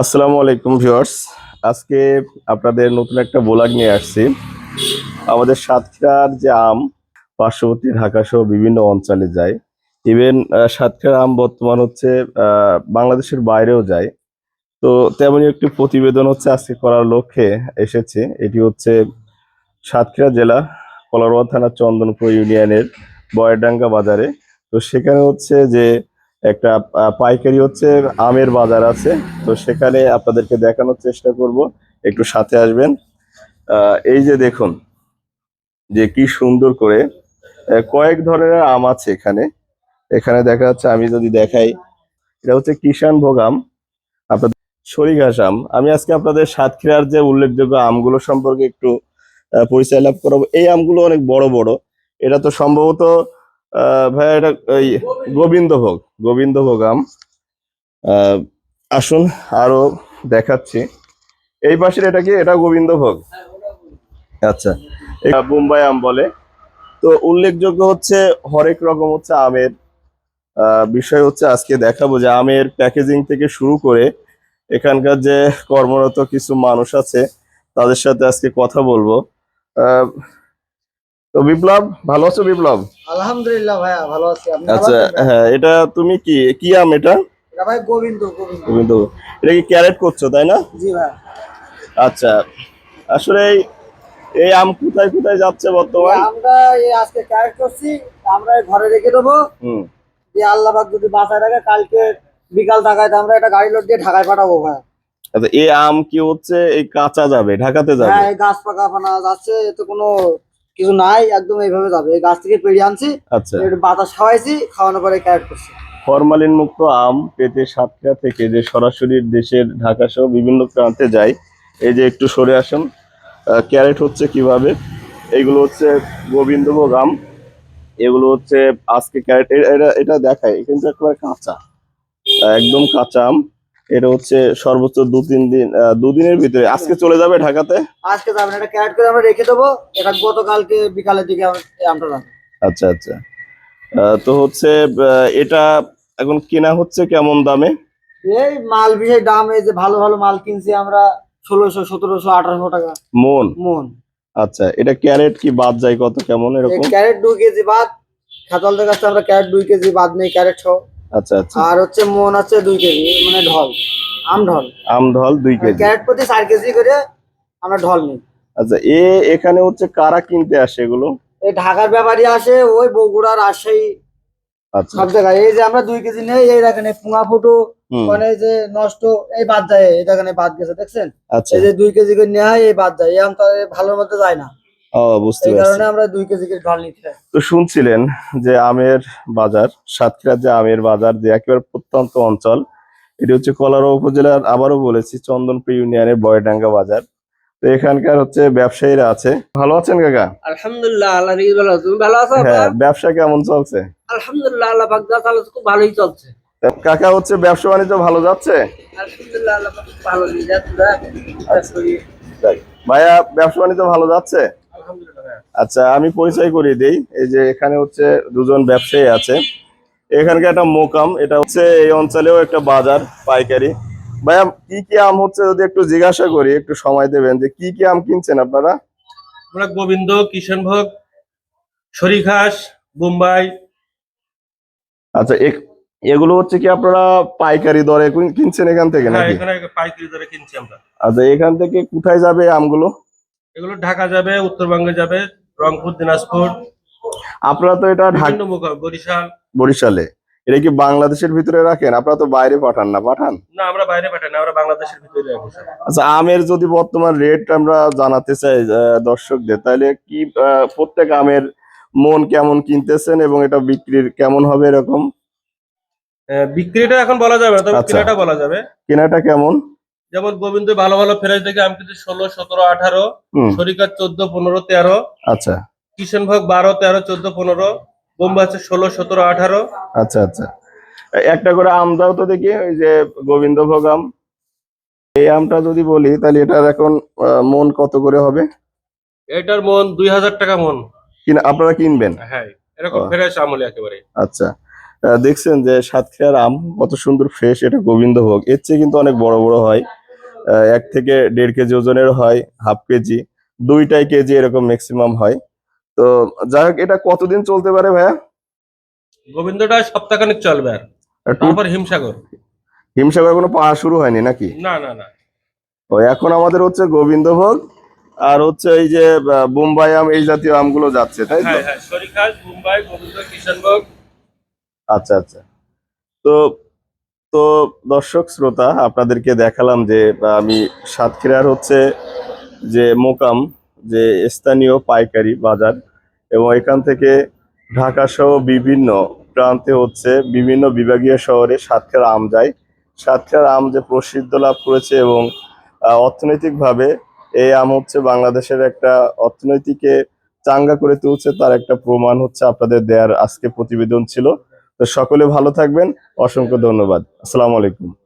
আসসালামু আলাইকুম ভিউয়ার্স। আজকে আপনাদের নতুন একটা ব্লগ নিয়ে আসছি। আমাদের সাতক্ষীরার যে আম, পার্শ্ববর্তী ঢাকা সহ বিভিন্ন অঞ্চলে যায়। ইভেন সাতক্ষীরার আম বর্তমান হচ্ছে বাংলাদেশের বাইরেও যায়। তো তেমনই একটি প্রতিবেদন হচ্ছে আজকে করার লক্ষ্যে এসেছে। এটি হচ্ছে সাতক্ষীরা জেলা, কলারোয়া থানা চন্দনপুর ইউনিয়নের বয়ডাঙ্গা বাজারে। তো সেখানে হচ্ছে যে একটা পাইকারি হচ্ছে, আমের বাজার আছে। তো সেখানে আপনাদেরকে দেখানোর চেষ্টা করব। একটু সাথে আসবেন। এই যে দেখুন, যে কি সুন্দর করে কয়েক ধরনের আম আছে এখানে। এখানে দেখা যাচ্ছে, আমি যদি দেখাই, এটা হচ্ছে কিষান ভোগ আম। আপনাদের সরিঘাস আম। আমি আজকে আপনাদের সাতক্ষীরার যে উল্লেখযোগ্য আমগুলো সম্পর্কে একটু পরিচয় লাভ করাবো। এই আমগুলো অনেক বড় বড়। এটা তো সম্ভবত ভাইয়া, এটা, এই, গোবিন্দভোগ গোবিন্দভোগ আম আসুন, আরও দেখাচ্ছি। এই পাশের এটা কি? এটা গোবিন্দভোগ? আচ্ছা এটা বোম্বাই আম বলে। তো উল্লেখযোগ্য হচ্ছে, হরেক রকম হচ্ছে আমের বিষয় হচ্ছে আজকে দেখাবো যে আমের প্যাকেজিং থেকে শুরু করে এখানকার যে কর্মরত কিছু মানুষ আছে, তাদের সাথে আজকে কথা বলব। তো বিপ্লব ভালো আছো বিপ্লব? আলহামদুলিল্লাহ ভাইয়া ভালো আছি। আচ্ছা হ্যাঁ এটা তুমি কি কি আম এটা? এটা ভাই গোবিন্দ গোবিন্দ। কিন্তু এটা কি ক্যারেট করছ তাই না? জি ভাই আচ্ছা আসলে এই- আম কোথায় কোথায় যাচ্ছে বর্তমান? আমরা এই আজকে ক্যারেক্ট করছি আমরা ঘরে রেখে দেবো। হুম। যে আল্লাহ পাক যদি বাঁচায় রাখে কালকে বিকাল ঢাকায় আমরা এটা গাড়ি লোড দিয়ে ঢাকায় পাঠাবো ভাই আচ্ছা এই আম কি হচ্ছে এই কাঁচা যাবে ঢাকাতে যাবে? হ্যাঁ গাছ পাকা ফানা যাচ্ছে এতে কোনো কিছু নাই একদম এইভাবে যাবে। এই গাছ থেকে পেড়ে আনছি আচ্ছা। একটু বাতাস খাওয়াইছি খাওয়ানোর পরে ক্যারেক্ট করছি। ফরমালিন মুক্ত আম পেতে সাতক্ষীরা থেকে যে সরাসরি দেশের ঢাকা সহ বিভিন্ন প্রান্তে যায় এই যে একটু সরে আসুন। ক্যারেট হচ্ছে কীভাবে? এইগুলো হচ্ছে গোবিন্দভোগ আম। এগুলো হচ্ছে আজকে ক্যারেট এটা এটা দেখায় কিন্তু একেবারে কাঁচা। একদম কাঁচা আম। এটা হচ্ছে সর্বোচ্চ দু তিন দিন দুদিনের ভিতরে। আজকে চলে যাবে ঢাকাতে? আজকে যাবেন এটা ক্যারেট করে আমরা রেখে দেবো। এটা গতকালকে বিকালের দিকে আমরা- আচ্ছা আচ্ছা। তো হচ্ছে এটা এখন কেনা হচ্ছে কেমন দামে? এই মাল বিষয় দাম এই যে ভালো ভালো মাল কিনছি আমরা ষোলোশো সতেরোশো আঠারোশো টাকা। মন? মন। আচ্ছা এটা ক্যারেট কি বাদ যায় কত কেমন এরকম? ক্যারেট দুই কেজি বাদ খাতালদের কাছে আমরা ক্যারেট দুই কেজি বাদ নেই ক্যারেট সহ। আচ্ছা আচ্ছা। আর হচ্ছে মন আছে দুই কেজি মানে ঢল আম ঢল। আম ঢল দুই কেজি। ক্যারেট প্রতি চার কেজি করে আমরা ঢল নিই। আচ্ছা এ এখানে হচ্ছে কারা কিনতে আসে এগুলো? এই ঢাকার ব্যাপারী আসে ওই বগুড়া রাজশাহী আচ্ছা। সব জায়গায়। এই যে আমরা দুই কেজি নেই এই দেখেন পুঙা ফুটো মানে যে নষ্ট এই বাদ যায় এই দেখেন বাদ গেছে দেখছেন? আচ্ছা। এই যে দুই কেজি করে নেওয়া হয় এই বাদ যায় এই আম তো ভালোর মধ্যে যায় না। ও বুঝতে পারছি। আমরা দুই কেজি করে ঢল নিতে তো শুনছিলেন যে আমের বাজার সাতক্ষীরার যে আমের বাজার যে একেবারে প্রত্যন্ত অঞ্চল এটি হচ্ছে কলারো উপজেলার আবারও বলেছি চন্দনপুর ইউনিয়নের বয়ডাঙ্গা বাজার। তো এখানকার হচ্ছে ব্যবসায়ীরা আছে। ভালো আছেন কাকা? আলহামদুলিল্লাহ আল্লাহ ভালো তুমি ভালো আছো হ্যাঁ ব্যবসা কেমন চলছে? আলহামদুলিল্লাহ আল্লাহ পাক যা খুব ভালোই চলছে। কাকা হচ্ছে ব্যবসা বাণিজ্য ভালো যাচ্ছে? আলহামদুলিল্লাহ আল্লাহ ভালো। যাচ্ছে। ভাইয়া ব্যবসা বাণিজ্য ভালো যাচ্ছে? আচ্ছা আমি পরিচয় করিয়ে দিই। এই যে এখানে হচ্ছে দুজন ব্যবসায়ী আছে। এখানকার একটা মোকাম এটা হচ্ছে এই অঞ্চলেও একটা বাজার পাইকারি। ভাইয়া কি কি আম হচ্ছে যদি একটু জিজ্ঞাসা করি একটু সময় দেবেন যে কি কি আম কিনছেন আপনারা? আমরা গোবিন্দ কিষানভোগ সরিঘাস বোম্বাই। আচ্ছা এগুলো হচ্ছে কি আপনারা পাইকারি দরে কিনছেন এখান থেকে হ্যাঁ নাকি? এখানে পাইকারি দরে কিনছি আমরা। আচ্ছা এখান থেকে কোথায় যাবে আমগুলো? এগুলো ঢাকা যাবে উত্তরবঙ্গে যাবে রংপুর দিনাজপুর আপনারা তো এটা বরিশাল। বরিশালে। এটা কি বাংলাদেশের ভিতরে রাখেন? আপনারা তো বাইরে পাঠান না পাঠান? না আমরা বাইরে পাঠাই না আমরা বাংলাদেশের ভিতরে রাখি আচ্ছা আমের যদি বর্তমান রেট আমরা জানাতে চাই দর্শকদের তাহলে কি প্রত্যেক আমের মন কেমন কিনতেছেন এবং এটা বিক্রির কেমন হবে এরকম? বিক্রিটা এখন বলা যাবে না তবে আচ্ছা। কেনাটা বলা যাবে। কেনাটা কেমন? যেমন গোবিন্দ ভালো ভালো ফ্রেশ দেখে আমি কিন্তু ষোলো সতেরো আঠারো হুম। সরিকার চোদ্দ পনেরো তেরো আচ্ছা। কিষানভোগ বারো তেরো চোদ্দ পনেরো বোম্বাই আছে ষোলো সতেরো আঠারো। আচ্ছা আচ্ছা। একটা করে আম দাও তো দেখি ওই যে গোবিন্দভোগ আম। এই আমটা যদি বলি তাহলে এটার এখন মন কত করে হবে? এটার মন দুই হাজার টাকা মন। কিনা আপনারা কিনবেন? হ্যাঁ এরকম। ফ্রেশ আমলে একেবারে। আচ্ছা। দেখছেন যে সাতক্ষীরার আম কত সুন্দর ফ্রেশ এটা গোবিন্দভোগ এর চেয়ে কিন্তু অনেক বড় বড় হয়। এক থেকে দেড় কেজি ওজনের হয় হাফ কেজি। দুইটাই কেজি এরকম ম্যাক্সিমাম হয়। তো যাই হোক এটা কতদিন চলতে পারে ভাইয়া? গোবিন্দটা সপ্তাহখানিক চলবে আর। তারপর হিমসাগর। হিমসাগর কোনো পাওয়া শুরু হয়নি নাকি? না না না। ও এখন আমাদের হচ্ছে গোবিন্দভোগ আর হচ্ছে এই যে বোম্বাই আম এই জাতীয় আমগুলো যাচ্ছে তাই তো? হ্যাঁ হ্যাঁ সরিখাস মুম্বাই গোবিন্দ কিষানভোগ। আচ্ছা আচ্ছা। তো তো দর্শক শ্রোতা, আপনাদেরকে দেখালাম যে আমি সাতক্ষীরার হচ্ছে যে মোকাম, যে স্থানীয় পাইকারি বাজার এবং এখান থেকে ঢাকা সহ বিভিন্ন প্রান্তে হচ্ছে বিভিন্ন বিভাগীয় শহরে সাতক্ষীরা আম যায়। সাতক্ষীরার আম যে প্রসিদ্ধ লাভ করেছে এবং অর্থনৈতিকভাবে এই আম হচ্ছে বাংলাদেশের একটা অর্থনৈতিকে চাঙ্গা করে তুলছে, তার একটা প্রমাণ হচ্ছে আপনাদের দেয়ার আজকে প্রতিবেদন ছিল। তো সকলে ভালো থাকবেন। অসংখ্য ধন্যবাদ। আসসালামু আলাইকুম।